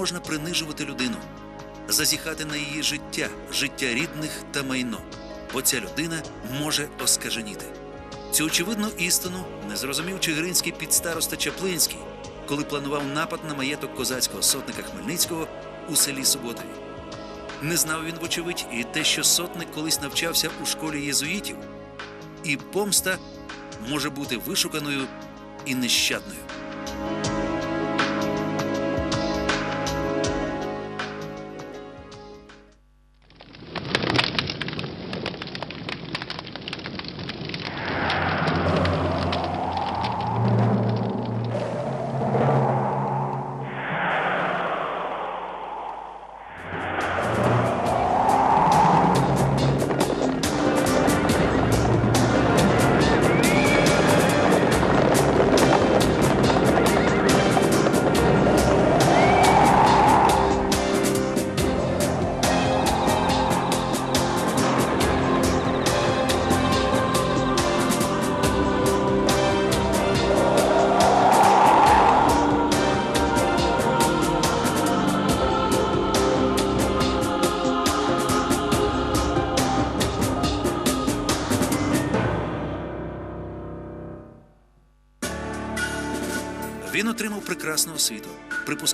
можна принижувати людину, зазіхати на її життя, життя рідних та майно, бо ця людина може оскаженіти. Цю очевидну істину не зрозумів чигиринський підстароста Чаплинський, коли планував напад на маєток козацького сотника Хмельницького у селі Суботові. Не знав він, вочевидь, і те, що сотник колись навчався у школі єзуїтів, і помста може бути вишуканою і нещадною.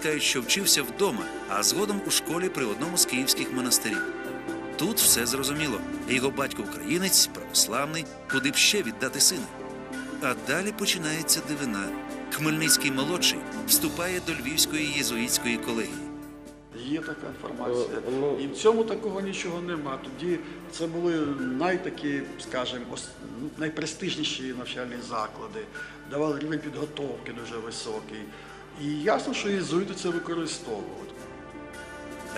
Припускають, що вчився вдома, а згодом у школі при одному з київських монастирів. Тут все зрозуміло. Його батько українець, православний, куди б ще віддати сина. А далі починається дивина. Хмельницький молодший вступає до Львівської єзуїтської колегії. Є така інформація. Е, ну- І в цьому такого нічого нема. Тоді це були найтакі, скажімо, ну, найпрестижніші навчальні заклади, давали рівень підготовки дуже високий. І ясно, що єзуїти це використовують.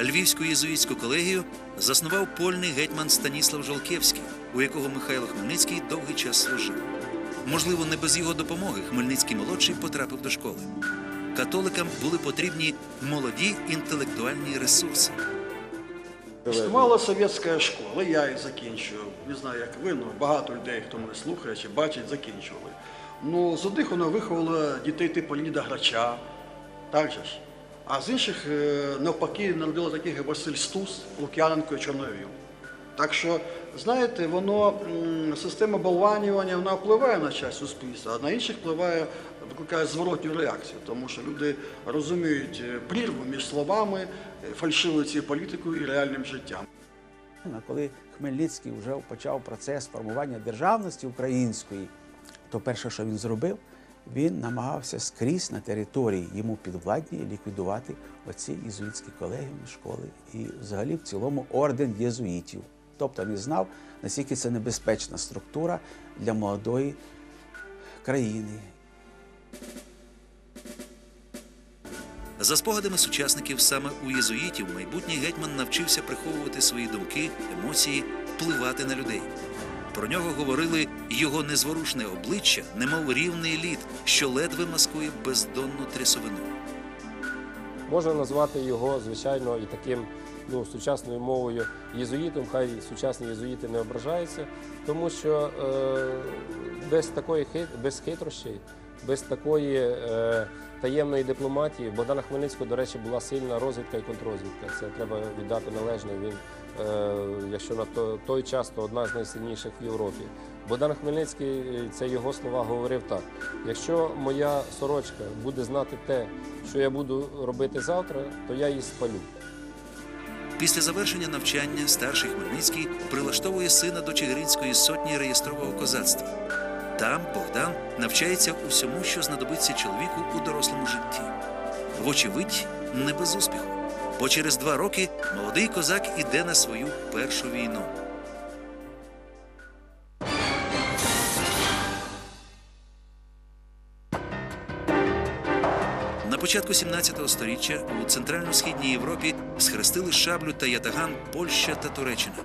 Львівську єзуїтську колегію заснував польний гетьман Станіслав Жолкевський, у якого Михайло Хмельницький довгий час служив. Можливо, не без його допомоги Хмельницький молодший потрапив до школи. Католикам були потрібні молоді інтелектуальні ресурси. Існувала совєтська школа, я її закінчую. Не знаю, як ви, але багато людей, хто мене слухає чи бачить, закінчували. Ну, з одних вона виховала дітей типу Ліда Грача, так же ж. А з інших, е, навпаки, народила таких як Василь Стус, Лук'яненко і Чорновіл. Так що, знаєте, воно система болванювання вона впливає на часть суспільства, а на інших впливає, викликає зворотню реакцію, тому що люди розуміють е, прірву між словами, е, фальшивою цією політикою і реальним життям. Коли Хмельницький вже почав процес формування державності української, то перше, що він зробив, він намагався скрізь на території йому підвладні ліквідувати оці єзуїтські колегіуми, школи і взагалі в цілому орден єзуїтів. Тобто він знав, наскільки це небезпечна структура для молодої країни. За спогадами сучасників, саме у єзуїтів майбутній гетьман навчився приховувати свої думки, емоції, впливати на людей. Про нього говорили його незворушне обличчя, немов рівний лід, що ледве маскує бездонну трясовину. Можна назвати його, звичайно, і таким ну, сучасною мовою єзуїтом, хай сучасні єзуїти не ображаються, тому що е, без такої хит, без хитрощей, без такої е, таємної дипломатії Богдана Хмельницького, до речі, була сильна розвідка і контррозвідка. Це треба віддати належне. Він, якщо на то- той час, то одна з найсильніших в Європі. Богдан Хмельницький, е, це його слова, говорив так: якщо моя сорочка буде знати те, що я буду робити завтра, то я її спалю. Після завершення навчання старший Хмельницький прилаштовує сина до Чигиринської сотні реєстрового козацтва. Там Богдан навчається усьому, що знадобиться чоловіку у дорослому житті. Вочевидь, не без успіху, бо через два роки молодий козак іде на свою першу війну. На початку 17 століття у центрально-східній Європі схрестили шаблю та ятаган Польща та Туреччина.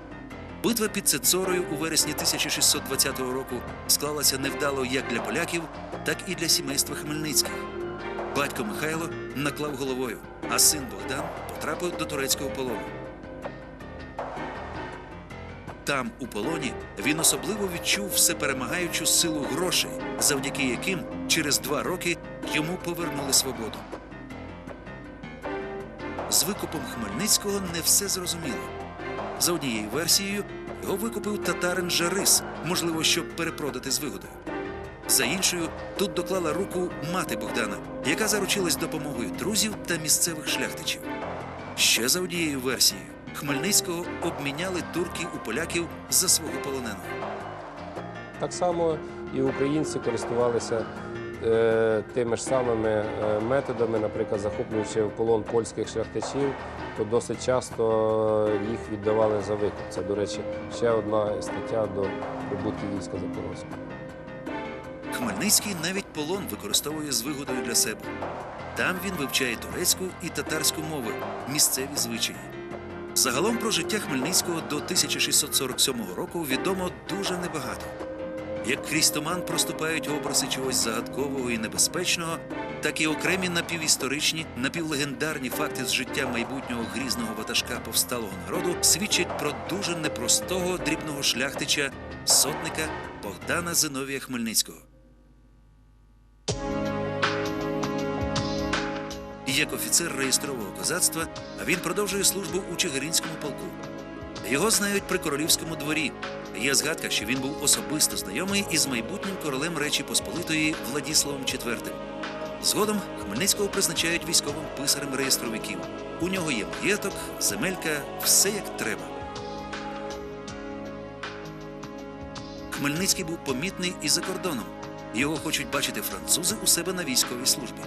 Битва під Цицорою у вересні 1620 року склалася невдало як для поляків, так і для сімейства Хмельницьких. Батько Михайло наклав головою, а син Богдан потрапив до турецького полону. Там, у полоні, він особливо відчув всеперемагаючу силу грошей, завдяки яким через два роки йому повернули свободу. з викупом Хмельницького не все зрозуміло. За однією версією, його викупив татарин Жарис, можливо, щоб перепродати з вигодою. За іншою, тут доклала руку мати Богдана, яка заручилась допомогою друзів та місцевих шляхтичів. Ще за однією версією, Хмельницького обміняли турки у поляків за свого полоненого. Так само і українці користувалися е, тими ж самими е, методами, наприклад, захоплюючи в полон польських шляхтичів, то досить часто їх віддавали за викуп. Це, до речі, ще одна стаття до прибутків війська Запорозького. Хмельницький навіть полон використовує з вигодою для себе. Там він вивчає турецьку і татарську мови, місцеві звичаї. Загалом про життя Хмельницького до 1647 року відомо дуже небагато. Як крізь туман проступають образи чогось загадкового і небезпечного, так і окремі напівісторичні, напівлегендарні факти з життя майбутнього грізного ватажка повсталого народу свідчать про дуже непростого дрібного шляхтича, сотника Богдана Зиновія Хмельницького. Як офіцер реєстрового козацтва, він продовжує службу у Чигиринському полку. Його знають при королівському дворі. Є згадка, що він був особисто знайомий із майбутнім королем Речі Посполитої Владіславом IV. Згодом Хмельницького призначають військовим писарем реєстровиків. У нього є маєток, земелька, все як треба. Хмельницький був помітний і за кордоном. Його хочуть бачити французи у себе на військовій службі.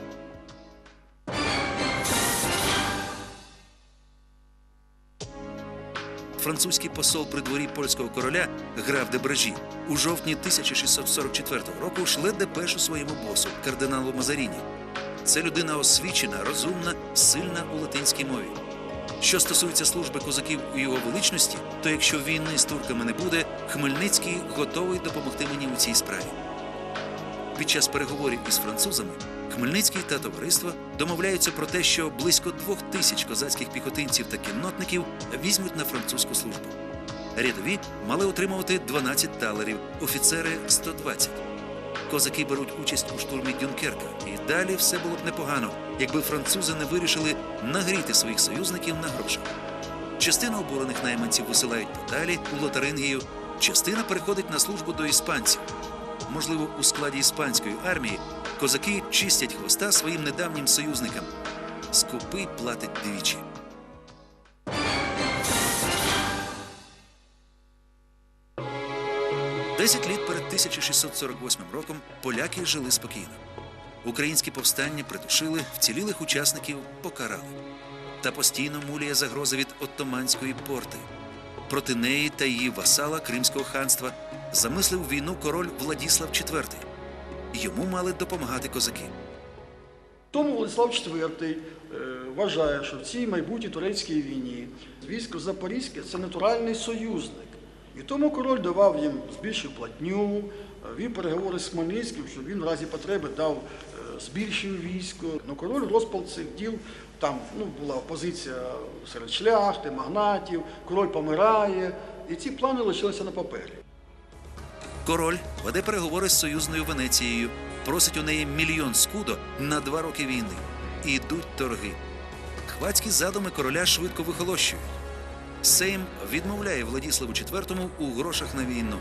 Французький посол при дворі польського короля граф де Бражі у жовтні 1644 року шле депешу своєму босу, кардиналу Мазаріні. Це людина освічена, розумна, сильна у латинській мові. Що стосується служби козаків у його величності, то якщо війни з турками не буде, Хмельницький готовий допомогти мені у цій справі. Під час переговорів із французами Хмельницький та товариство домовляються про те, що близько двох тисяч козацьких піхотинців та кіннотників візьмуть на французьку службу. Рядові мали отримувати 12 талерів, офіцери 120. Козаки беруть участь у штурмі Дюнкерка, і далі все було б непогано, якби французи не вирішили нагріти своїх союзників на грошах. Частина обурених найманців висилають подалі у Лотарингію, частина переходить на службу до іспанців. Можливо, у складі іспанської армії козаки чистять хвоста своїм недавнім союзникам. Скупий платить двічі. Десять літ перед 1648 роком поляки жили спокійно. Українські повстання придушили, вцілілих учасників покарали. Та постійно муліє загроза від Оттоманської порти. Проти неї та її васала Кримського ханства замислив війну король Владіслав IV. Йому мали допомагати козаки. Тому Владислав IV е, вважає, що в цій майбутній турецькій війні військо Запорізьке це натуральний союзник. І тому король давав їм збільшив платню, е, вів переговори з Хмельницьким, щоб він в разі потреби дав е, збільшив військо. Ну, король розпал цих діл, там ну, була опозиція серед шляхти, магнатів, король помирає, і ці плани лишилися на папері. Король веде переговори з союзною Венецією, просить у неї мільйон скудо на два роки війни. І йдуть торги. Хвацькі задуми короля швидко вихолощують. Сейм відмовляє Владіславу IV у грошах на війну.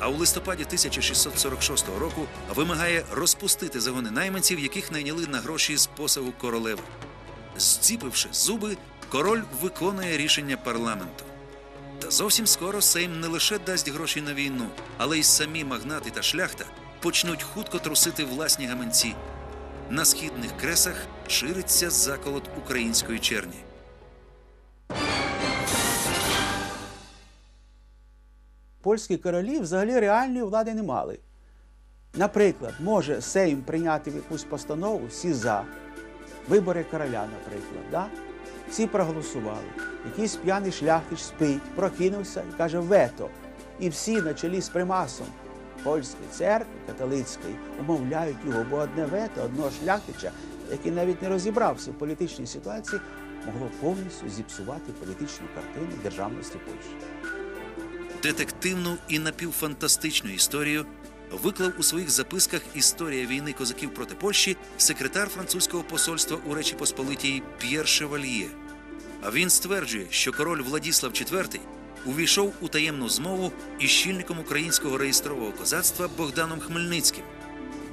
А у листопаді 1646 року вимагає розпустити загони найманців, яких найняли на гроші з посагу королеви. Зціпивши зуби, король виконує рішення парламенту. Та зовсім скоро Сейм не лише дасть гроші на війну, але й самі магнати та шляхта почнуть хутко трусити власні гаманці. На східних кресах шириться заколот української черні. Польські королі взагалі реальної влади не мали. Наприклад, може Сейм прийняти якусь постанову, всі за вибори короля, наприклад. Да? Всі проголосували. Якийсь п'яний шляхтич спить, прокинувся і каже вето. І всі на чолі з примасом польської церкви католицької умовляють його, бо одне вето, одного шляхтича, який навіть не розібрався в політичній ситуації, могло повністю зіпсувати політичну картину державності Польщі. Детективну і напівфантастичну історію виклав у своїх записках Історія війни козаків проти Польщі секретар французького посольства у Речі Посполитій П'єр Шевальє. А він стверджує, що король Владіслав IV увійшов у таємну змову із щільником українського реєстрового козацтва Богданом Хмельницьким.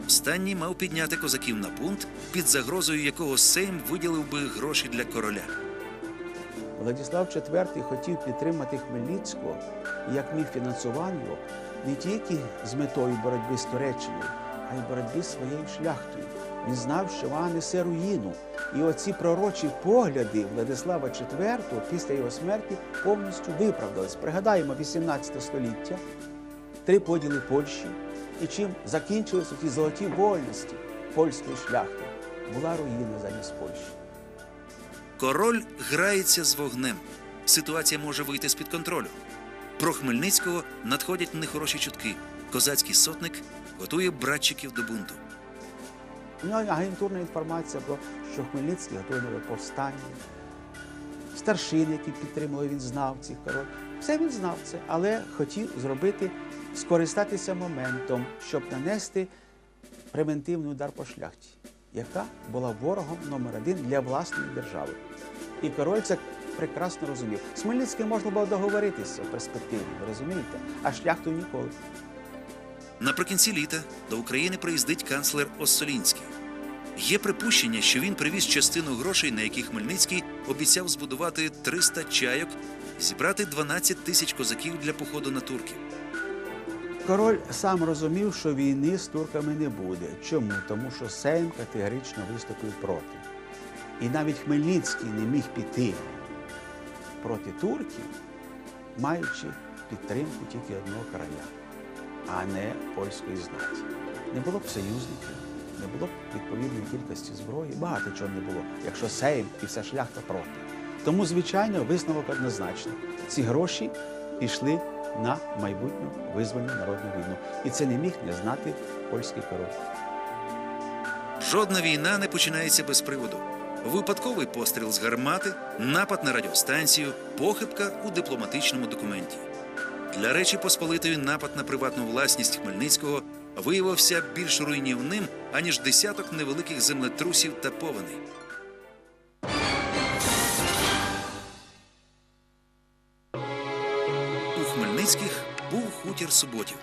Останній мав підняти козаків на бунт, під загрозою якого Сейм виділив би гроші для короля. Владислав IV хотів підтримати Хмельницького як міг фінансував його не тільки з метою боротьби з Туреччиною, а й боротьби з своєю шляхтою. Він знав, що вона несе руїну. І оці пророчі погляди Владислава IV після його смерті повністю виправдались. Пригадаємо 18 століття, три поділи Польщі, і чим закінчилися ті золоті вольності польської шляхти. Була руїна замість Польщі. Король грається з вогнем. Ситуація може вийти з-під контролю. Про Хмельницького надходять нехороші чутки. Козацький сотник готує братчиків до бунту. У нього агентурна інформація про що Хмельницький готує нове повстання. Старшини, які підтримували, він знав цих король. Все він знав це, але хотів зробити, скористатися моментом, щоб нанести превентивний удар по шляхті, яка була ворогом номер один для власної держави. І король це прекрасно розумів. З Хмельницьким можна було договоритися в перспективі, ви розумієте? А шляхту ніколи. Наприкінці літа до України приїздить канцлер Оссолінський. Є припущення, що він привіз частину грошей, на які Хмельницький обіцяв збудувати 300 чайок, і зібрати 12 тисяч козаків для походу на турків. Король сам розумів, що війни з турками не буде. Чому? Тому що Сейм категорично виступив проти. І навіть Хмельницький не міг піти проти турків, маючи підтримку тільки одного короля, а не польської знаті. Не було б союзників, не було б відповідної кількості зброї, багато чого не було, якщо Сейм і вся шляхта проти. Тому, звичайно, висновок однозначний. Ці гроші пішли на майбутню визвольну народну війну. І це не міг не знати польський король. Жодна війна не починається без приводу. Випадковий постріл з гармати, напад на радіостанцію, похибка у дипломатичному документі. Для Речі Посполитої напад на приватну власність Хмельницького виявився більш руйнівним, аніж десяток невеликих землетрусів та повеней. У Хмельницьких був хутір Суботів.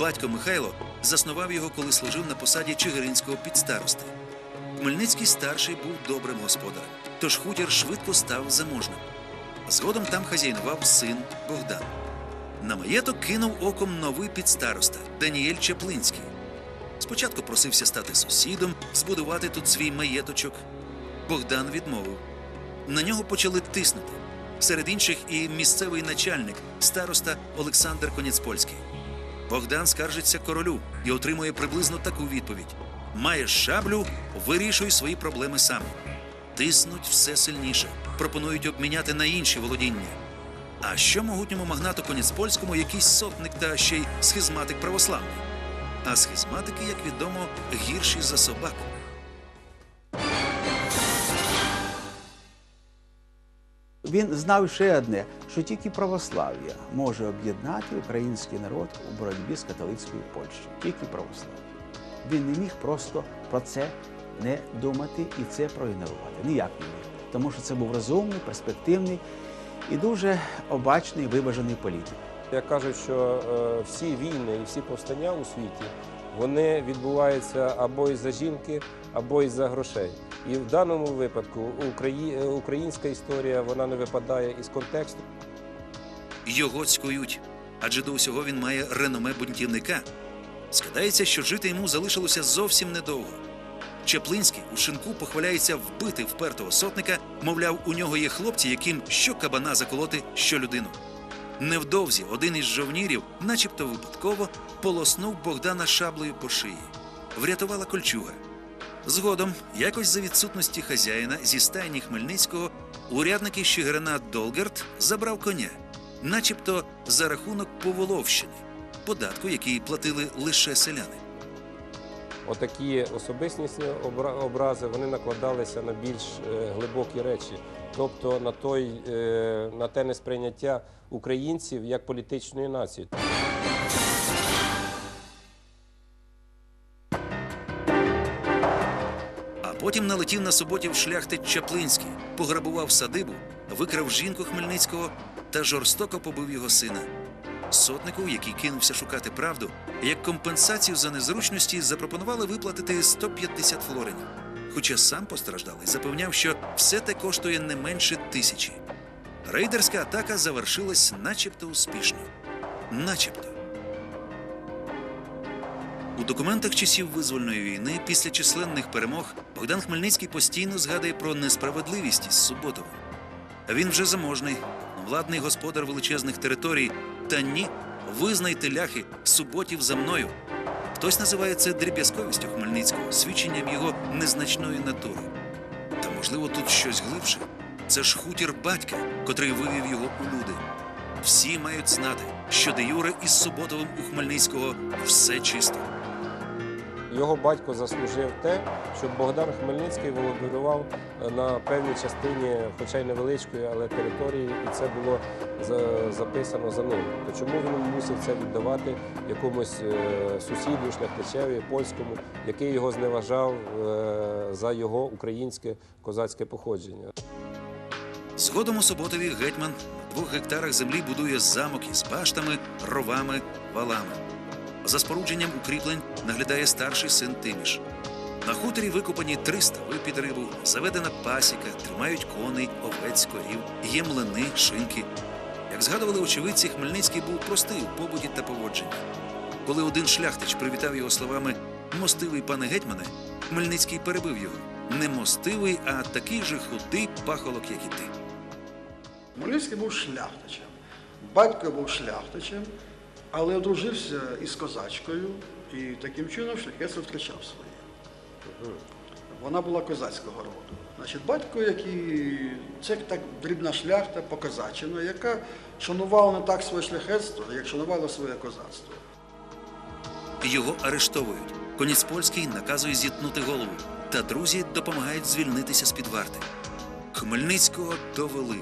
Батько Михайло заснував його, коли служив на посаді Чигиринського підстарости. Хмельницький старший був добрим господарем, тож хутір швидко став заможним. Згодом там хазяйнував син Богдан. На маєток кинув оком новий підстароста Даніель Чаплинський. Спочатку просився стати сусідом, збудувати тут свій маєточок. Богдан відмовив. На нього почали тиснути. Серед інших і місцевий начальник, староста Олександр Конецпольський. Богдан скаржиться королю і отримує приблизно таку відповідь: Маєш шаблю, вирішуй свої проблеми сам. Тиснуть все сильніше, пропонують обміняти на інші володіння. А що могутньому магнату Конецпольському якийсь сотник та ще й схизматик православний? А схизматики, як відомо, гірші за собак. Він знав ще одне, що тільки православ'я може об'єднати український народ у боротьбі з католицькою Польщею. Тільки православ'я. Він не міг просто про це не думати і це проігнорувати. Ніяк не міг. Тому що це був розумний, перспективний і дуже обачний, виважений політик. Як кажуть, що е, всі війни і всі повстання у світі вони відбуваються або із-за жінки, або із-за грошей. І в даному випадку Украї... е, українська історія вона не випадає із контексту. Його цькують, адже до усього він має реноме бунтівника. Скидається, що жити йому залишилося зовсім недовго. Чеплинський у шинку похваляється вбити впертого сотника, мовляв, у нього є хлопці, яким що кабана заколоти, що людину. Невдовзі один із жовнірів, начебто випадково, полоснув Богдана шаблею по шиї. Врятувала кольчуга. Згодом, якось за відсутності хазяїна зі стайні Хмельницького, урядник із Долгерт забрав коня, начебто за рахунок Поволовщини, податку, який платили лише селяни. Отакі особистісні образи вони накладалися на більш е, глибокі речі, тобто на той е, на те несприйняття українців як політичної нації. А потім налетів на суботів шляхтич Чаплинський, пограбував садибу, викрав жінку Хмельницького та жорстоко побив його сина. Сотнику, який кинувся шукати правду, як компенсацію за незручності запропонували виплатити 150 флоринів. Хоча сам постраждалий запевняв, що все те коштує не менше тисячі. Рейдерська атака завершилась начебто успішно. Начебто. У документах часів визвольної війни після численних перемог Богдан Хмельницький постійно згадує про несправедливість із Суботовим. Він вже заможний, владний господар величезних територій. Та ні, визнайте ляхи, суботів за мною. Хтось називає це дріб'язковістю Хмельницького, свідченням його незначної натури. Та можливо тут щось глибше. Це ж хутір батька, котрий вивів його у люди. Всі мають знати, що де Юре із Суботовим у Хмельницького все чисто. Його батько заслужив те, щоб Богдан Хмельницький володарював е, на певній частині, хоча й невеличкої, але території, і це було записано за ним. То чому він мусив це віддавати якомусь е, сусіду, шляхтичеві, польському, який його зневажав е, за його українське козацьке походження? Згодом у Суботові гетьман на двох гектарах землі будує замок із баштами, ровами, валами. За спорудженням укріплень наглядає старший син Тиміш. На хуторі викопані три стави під рибу, заведена пасіка, тримають коней, овець, корів, є млини, шинки. Як згадували очевидці, Хмельницький був простий у побуті та поводженні. Коли один шляхтич привітав його словами Мостивий пане гетьмане, Хмельницький перебив його. Не мостивий, а такий же худий пахолок, як і ти. Хмельницький був шляхтичем. Батько був шляхтичем, але одружився із козачкою і таким чином шляхетство втрачав своє. Вона була козацького роду. Значить, батько, який це так дрібна шляхта покозачена, яка шанувала не так своє шляхетство, як шанувала своє козацтво. Його арештовують. Коніць польський наказує зіткнути голову, та друзі допомагають звільнитися з під варти. Хмельницького довели.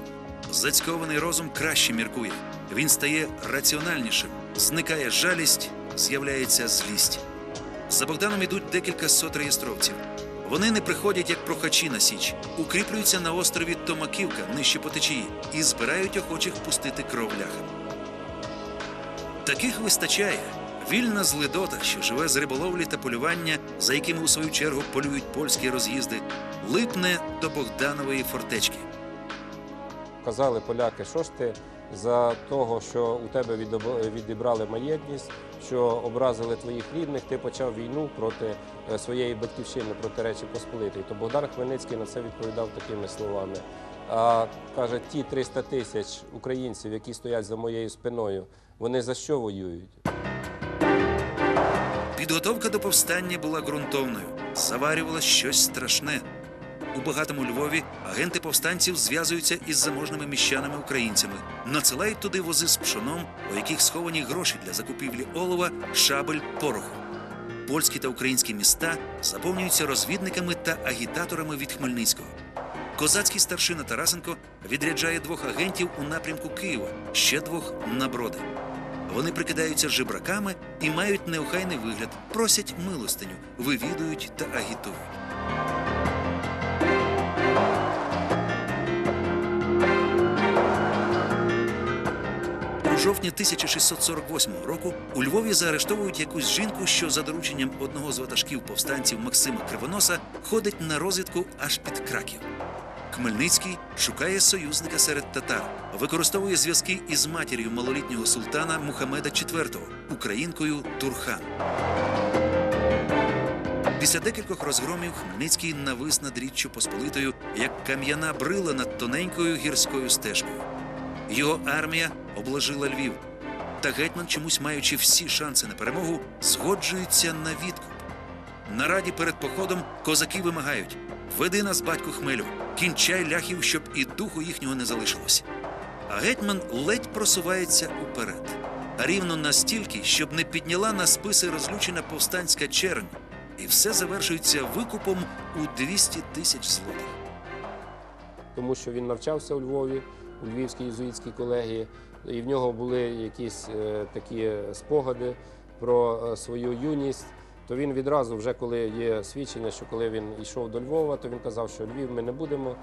Зацькований розум краще міркує. Він стає раціональнішим, зникає жалість, з'являється злість. За Богданом ідуть декілька сот реєстровців. Вони не приходять як прохачі на січ, укріплюються на острові Томаківка нижче по течії і збирають охочих пустити кров ляхам. Таких вистачає. Вільна злидота, що живе з риболовлі та полювання, за якими у свою чергу полюють польські роз'їзди, липне до Богданової фортечки. Казали поляки, що ж ти за того, що у тебе відібрали маєтність, що образили твоїх рідних, ти почав війну проти е, своєї батьківщини, проти Речі Посполитої. То Богдан Хмельницький на це відповідав такими словами. А каже, ті 300 тисяч українців, які стоять за моєю спиною, вони за що воюють? Підготовка до повстання була ґрунтовною, заварювала щось страшне. У багатому Львові агенти повстанців зв'язуються із заможними міщанами українцями, надсилають туди вози з пшоном, у яких сховані гроші для закупівлі олова, шабель, пороху. Польські та українські міста заповнюються розвідниками та агітаторами від Хмельницького. Козацький старшина Тарасенко відряджає двох агентів у напрямку Києва, ще двох на броди. Вони прикидаються жебраками і мають неохайний вигляд, просять милостиню, вивідують та агітують. У жовтні 1648 року у Львові заарештовують якусь жінку, що за дорученням одного з ватажків повстанців Максима Кривоноса ходить на розвідку аж під Краків. Хмельницький шукає союзника серед татар, використовує зв'язки із матір'ю малолітнього султана Мухамеда IV, українкою Турхан. Після декількох розгромів Хмельницький навис над річчю Посполитою, як кам'яна брила над тоненькою гірською стежкою. Його армія обложила Львів. Та гетьман, чомусь маючи всі шанси на перемогу, згоджується на відкуп. На раді перед походом козаки вимагають: веди нас, батьку хмелю, кінчай ляхів, щоб і духу їхнього не залишилось. А гетьман ледь просувається уперед, рівно настільки, щоб не підняла на списи розлючена повстанська чернь, і все завершується викупом у 200 тисяч злотих. тому що він навчався у Львові, у Львівській єзуїтській колегії, і в нього були якісь е, такі спогади про е, свою юність. то він відразу, вже коли є свідчення, що коли він йшов до Львова, то він казав, що Львів ми не будемо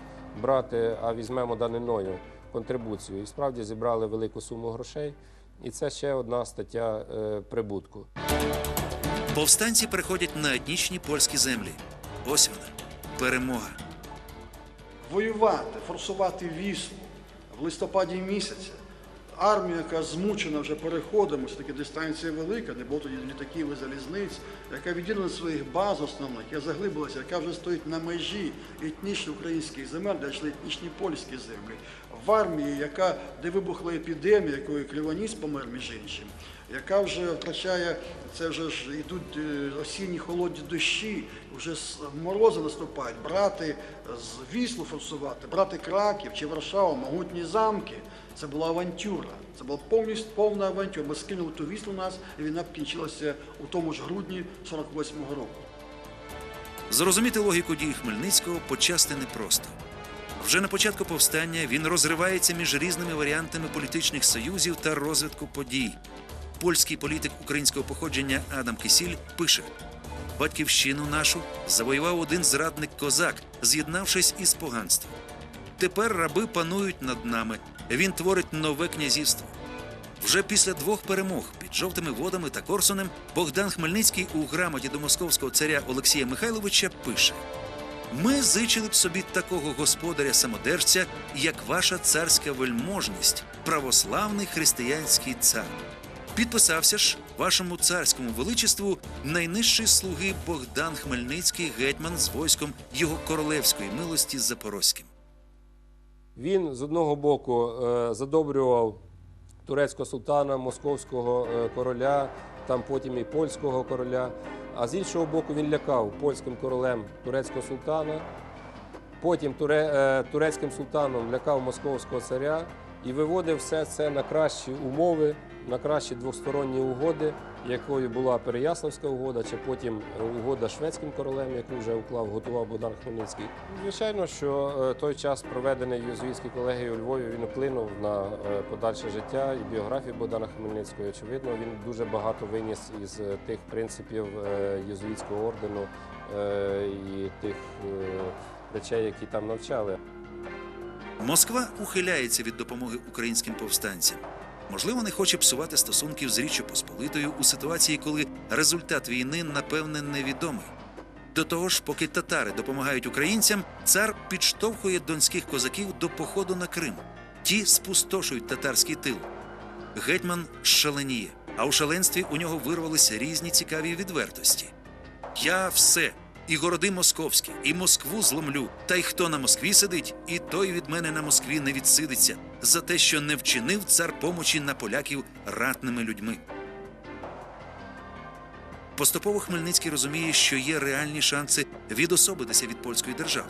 брати, а візьмемо даниною контрибуцію. І справді зібрали велику суму грошей. І це ще одна стаття е, прибутку. Повстанці переходять на етнічні польські землі. Ось вона перемога. воювати, форсувати віслу в листопаді місяця. Армія, яка змучена вже переходами, все таки дистанція велика, не було тоді літаків і залізниць, яка відділена своїх баз основних, яка заглибилася, яка вже стоїть на межі етнічно українських земель, де йшли етнічні польські землі. В армії, яка, де вибухла епідемія, якою Кліваніс помер між іншим, яка вже втрачає, це вже ж йдуть е, осінні холодні дощі, вже морози наступають, брати з Віслу форсувати, брати Краків чи Варшаву, могутні замки. Це була авантюра. Це була повністю повна авантюра. Ми скинули ту віслу нас, і війна кінчилася у тому ж грудні 48-го року. Зрозуміти логіку дій Хмельницького почасти непросто. Вже на початку повстання він розривається між різними варіантами політичних союзів та розвитку подій. Польський політик українського походження Адам Кисіль пише: Батьківщину нашу завоював один зрадник козак, з'єднавшись із поганством. Тепер раби панують над нами. Він творить нове князівство. Вже після двох перемог під жовтими водами та Корсунем Богдан Хмельницький у грамоті до московського царя Олексія Михайловича пише: Ми зичили б собі такого господаря самодержця, як ваша царська вельможність, православний християнський цар. Підписався ж вашому царському величеству найнижчий слуги Богдан Хмельницький, гетьман з войском його королевської милості Запорозьким. Він з одного боку е, задобрював турецького султана, московського е, короля, там потім і польського короля. А з іншого боку, він лякав польським королем турецького султана. Потім туре, е, турецьким султаном лякав московського царя і виводив все це на кращі умови, на кращі двосторонні угоди, якою була Переяславська угода, чи потім угода шведським королем, яку вже уклав, готував Богдан Хмельницький. Звичайно, що е, той час, проведений Єзуїтській колегії у Львові, він вплинув на е, подальше життя і біографію Богдана Хмельницького. Очевидно, він дуже багато виніс із е, тих принципів єзуїтського ордену і тих речей, які там навчали. Москва ухиляється від допомоги українським повстанцям. Можливо, не хоче псувати стосунків з Річчю Посполитою у ситуації, коли результат війни напевне невідомий. До того ж, поки татари допомагають українцям, цар підштовхує донських козаків до походу на Крим. Ті спустошують татарський тил. Гетьман шаленіє, а у шаленстві у нього вирвалися різні цікаві відвертості. Я все, і городи московські, і Москву зломлю. Та й хто на Москві сидить, і той від мене на Москві не відсидиться за те, що не вчинив цар помочі на поляків ратними людьми. Поступово Хмельницький розуміє, що є реальні шанси відособитися від польської держави.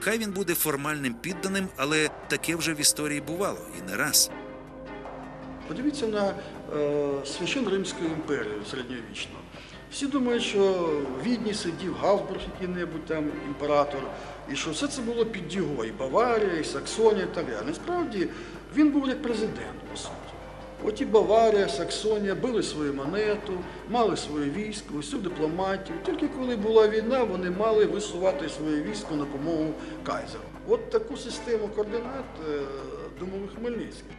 Хай він буде формальним підданим, але таке вже в історії бувало і не раз. Подивіться на е, священ Римську імперію середньовічну. Всі думають, що в Відні сидів Гавсбург, який-небудь там імператор, і що все це було під його, і Баварія, і Саксонія, і так далі. Насправді він був як президент, по суті. От і Баварія, Саксонія били свою монету, мали своє військо, усю дипломатію. Тільки коли була війна, вони мали висувати своє військо на допомогу кайзеру. От таку систему координат е, думав Хмельницький.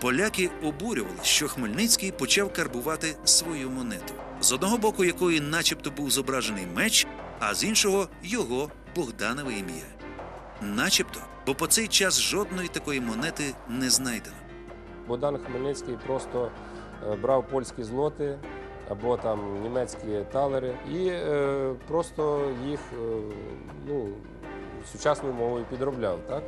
Поляки обурювали, що Хмельницький почав карбувати свою монету, з одного боку якої начебто був зображений меч, а з іншого його Богданове ім'я. Начебто, бо по цей час жодної такої монети не знайдено. Богдан Хмельницький просто е, брав польські злоти або там німецькі талери і е, просто їх е, ну, сучасною мовою підробляв. Так?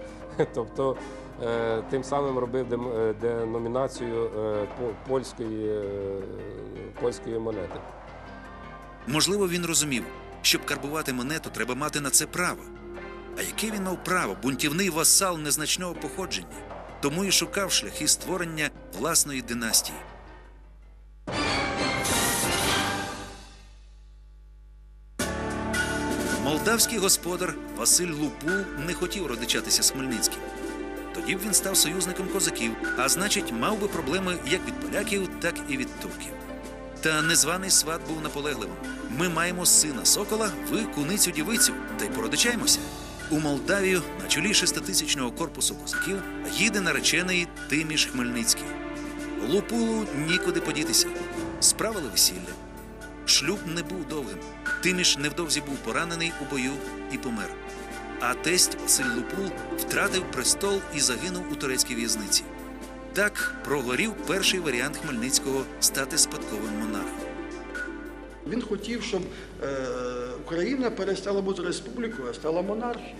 Тобто е, тим самим робив е, деномінацію е, польської, е, польської монети. Можливо, він розумів, щоб карбувати монету, треба мати на це право. А яке він мав право, бунтівний васал незначного походження, тому і шукав шляхи створення власної династії. Молдавський господар Василь Лупу не хотів родичатися з Хмельницьким. Тоді б він став союзником козаків, а значить, мав би проблеми як від поляків, так і від турків. Та незваний сват був наполегливим. Ми маємо сина сокола, ви куницю дівицю, та й породичаємося. У Молдавію на чолі шеститисячного корпусу козаків їде наречений Тиміш Хмельницький. Лупулу нікуди подітися. Справили весілля. Шлюб не був довгим. Тиміш невдовзі був поранений у бою і помер. А тесть Василь Лупул втратив престол і загинув у турецькій в'язниці. Так прогорів перший варіант Хмельницького стати спадковим монархом. Він хотів, щоб е, Україна перестала бути республікою, а стала монархією.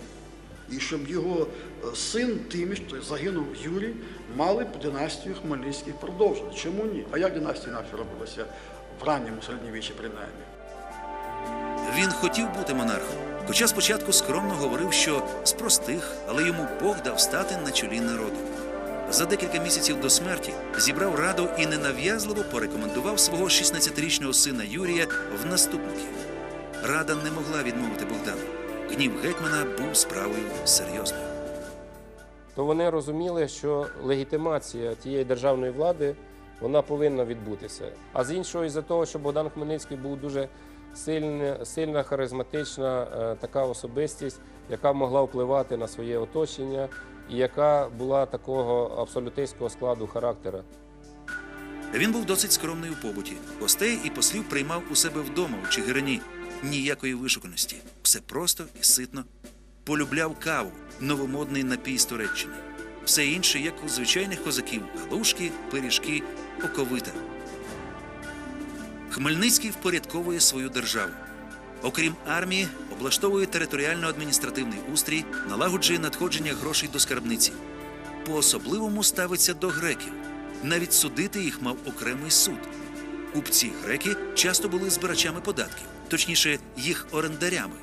І щоб його е, син Тиміш, той загинув Юрій, мали б династію Хмельницьких продовжити. Чому ні? А як династія наша робилася в ранньому середньовіччі принаймні? Він хотів бути монархом, хоча спочатку скромно говорив, що з простих, але йому Бог дав стати на чолі народу. За декілька місяців до смерті зібрав раду і ненав'язливо порекомендував свого 16-річного сина Юрія в наступники. Рада не могла відмовити Богдану. Гнів гетьмана був справою серйозною. то вони розуміли, що легітимація тієї державної влади вона повинна відбутися. А з іншого, із-за того, що Богдан Хмельницький був дуже сильна, сильна харизматична е, така особистість, яка могла впливати на своє оточення, і яка була такого абсолютистського складу характера. Він був досить скромний у побуті. Гостей і послів приймав у себе вдома у Чигирині. Ніякої вишуканості. Все просто і ситно. Полюбляв каву, новомодний напій з Туреччини. Все інше, як у звичайних козаків, галушки, пиріжки, оковита. Хмельницький впорядковує свою державу. Окрім армії, облаштовує територіально-адміністративний устрій, налагоджує надходження грошей до скарбниці. По-особливому ставиться до греків. Навіть судити їх мав окремий суд. Купці греки часто були збирачами податків, точніше, їх орендарями.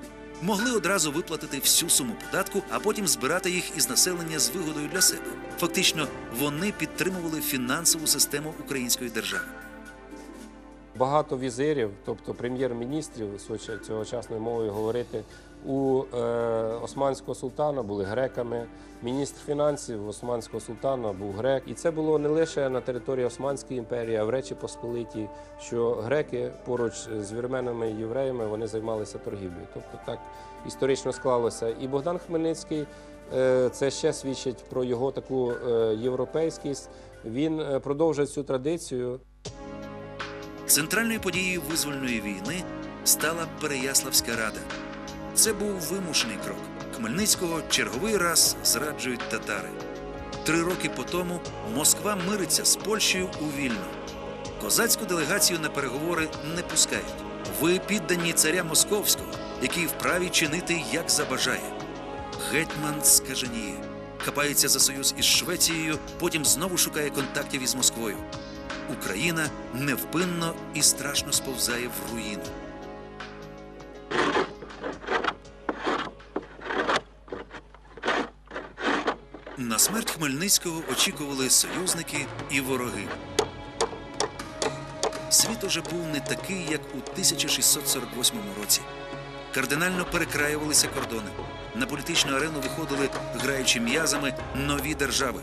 Могли одразу виплатити всю суму податку, а потім збирати їх із населення з вигодою для себе. Фактично, вони підтримували фінансову систему української держави. Багато візирів, тобто прем'єр-міністрів, цьогочасною мовою говорити, у е, османського султана були греками. Міністр фінансів османського султана був грек. І це було не лише на території Османської імперії, а в Речі Посполитій, що греки поруч з вірменами і євреями вони займалися торгівлею. Тобто так історично склалося. І Богдан Хмельницький е, це ще свідчить про його таку е, європейськість. Він продовжує цю традицію. Центральною подією визвольної війни стала Переяславська рада. Це був вимушений крок. Хмельницького черговий раз зраджують татари. Три роки по тому Москва мириться з Польщею у Вільно. Козацьку делегацію на переговори не пускають. Ви піддані царя Московського, який вправі чинити як забажає. Гетьман скаженіє, хапається за союз із Швецією, потім знову шукає контактів із Москвою. Україна невпинно і страшно сповзає в руїну. На смерть Хмельницького очікували союзники і вороги. Світ уже був не такий, як у 1648 році. Кардинально перекраювалися кордони. На політичну арену виходили, граючи м'язами, нові держави.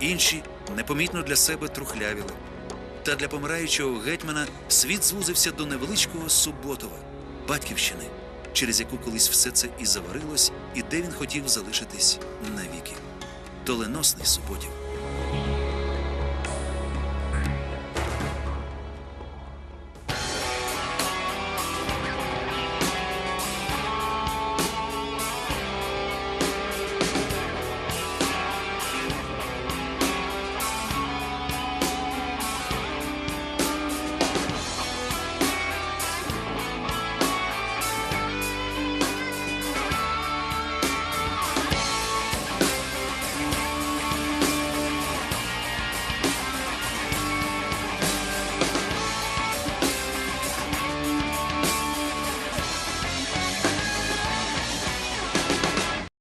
Інші непомітно для себе трухлявіли. Та для помираючого гетьмана світ звузився до невеличкого Суботова, батьківщини, через яку колись все це і заварилось, і де він хотів залишитись навіки. Доленосний Суботів.